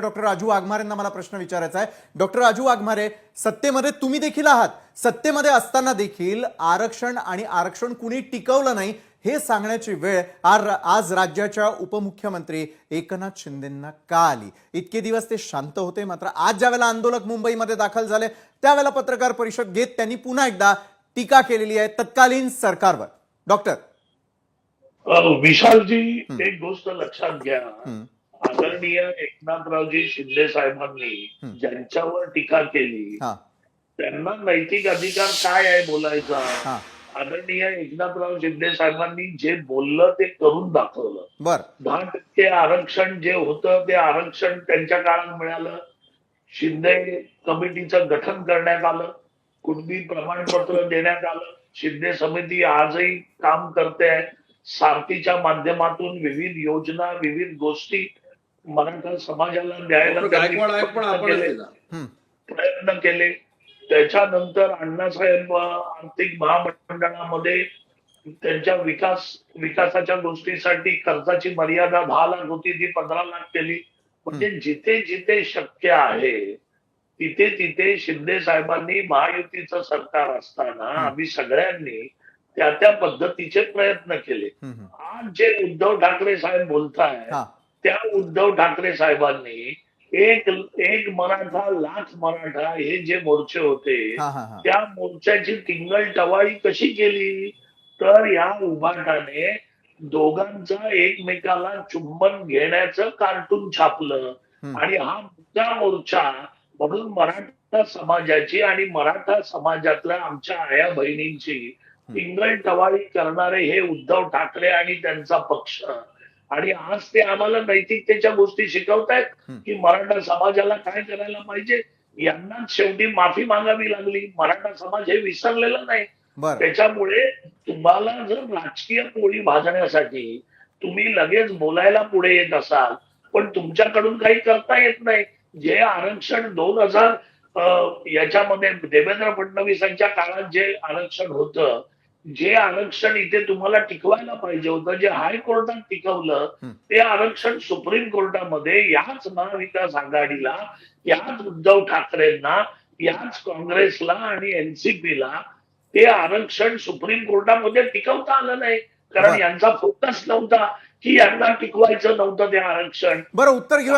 Doctor Raju वाघमारेंना मला प्रश्न विचारायचा आहे. डॉक्टर राजू वाघमारे सत्तेमध्ये तुम्ही देखील आहात. सत्तेमध्ये असताना देखील आरक्षण आणि आरक्षण कुणी टिकवलं नाही हे सांगण्याची वेळ आज राज्याच्या उपमुख्यमंत्री एकनाथ शिंदेंना का आली? इतके दिवस ते शांत होते मात्र आज ज्यावेळेला आंदोलक मुंबईमध्ये दाखल झाले त्यावेळेला पत्रकार परिषद घेत त्यांनी पुन्हा एकदा टीका केलेली आहे तत्कालीन सरकारवर. डॉक्टर. विशालजी एक गोष्ट लक्षात घ्या. आदरणीय एकनाथरावजी शिंदे साहेबांनी. ज्यांच्यावर टीका केली त्यांना नैतिक अधिकार काय आहे बोलायचा? आदरणीय एकनाथराव शिंदे साहेबांनी जे बोललं ते करून दाखवलं. बर. दहा टक्के आरक्षण जे होतं ते आरक्षण त्यांच्या काळात मिळालं. शिंदे कमिटीचं गठन करण्यात आलं. कुणबी प्रमाणपत्र देण्यात आलं. शिंदे समिती आजही काम करते आहे. सारथीच्या माध्यमातून विविध योजना विविध गोष्टी मराठा समाजाला द्यायला प्रयत्न केले. त्याच्यानंतर अण्णासाहेब आर्थिक महामंडळामध्ये त्यांच्या विकास विकासाच्या गोष्टीसाठी कर्जाची मर्यादा दहा लाख होती ती पंधरा लाख केली. म्हणजे जिथे जिथे शक्य आहे तिथे तिथे शिंदे साहेबांनी महायुतीचं सरकार असताना आम्ही सगळ्यांनी त्या त्या पद्धतीचे प्रयत्न केले. आज जे उद्धव ठाकरे साहेब बोलताय हा. त्या उद्धव ठाकरे साहेबांनी एक एक मराठा लाख मराठा हे जे मोर्चे होते त्या मोर्चाची टिंगल टवाळी कशी केली? तर या उभाटाने दोघांचा एकमेकाला चुंबन घेण्याचं कार्टून छापलं. आणि हा मुद्दा मोर्चा म्हणून मराठा समाजाची आणि मराठा समाजातल्या आमच्या आया बहिणींची टिंगल टवाळी करणारे हे उद्धव ठाकरे आणि त्यांचा पक्ष. आणि आज ते आम्हाला नैतिकतेच्या गोष्टी शिकवतायत. की मराठा समाजाला काय करायला पाहिजे? यांनाच शेवटी माफी मागावी लागली. मराठा समाज हे विसरलेला नाही. त्याच्यामुळे तुम्हाला जर राजकीय पोळी भाजण्यासाठी तुम्ही लगेच बोलायला पुढे येत असाल पण तुमच्याकडून काही करता येत नाही. जे आरक्षण दोन हजार याच्यामध्ये देवेंद्र फडणवीसांच्या काळात जे आरक्षण होतं जे आरक्षण इथे तुम्हाला टिकवायला पाहिजे होतं जे हायकोर्टात टिकवलं. ते आरक्षण सुप्रीम कोर्टामध्ये याच महाविकास आघाडीला याच उद्धव ठाकरेंना याच काँग्रेसला आणि एनसीपीला ते आरक्षण सुप्रीम कोर्टामध्ये टिकवता आलं नाही कारण. यांचा फोकस नव्हता की यांना टिकवायचं नव्हतं ते आरक्षण बरं उत्तर घेऊया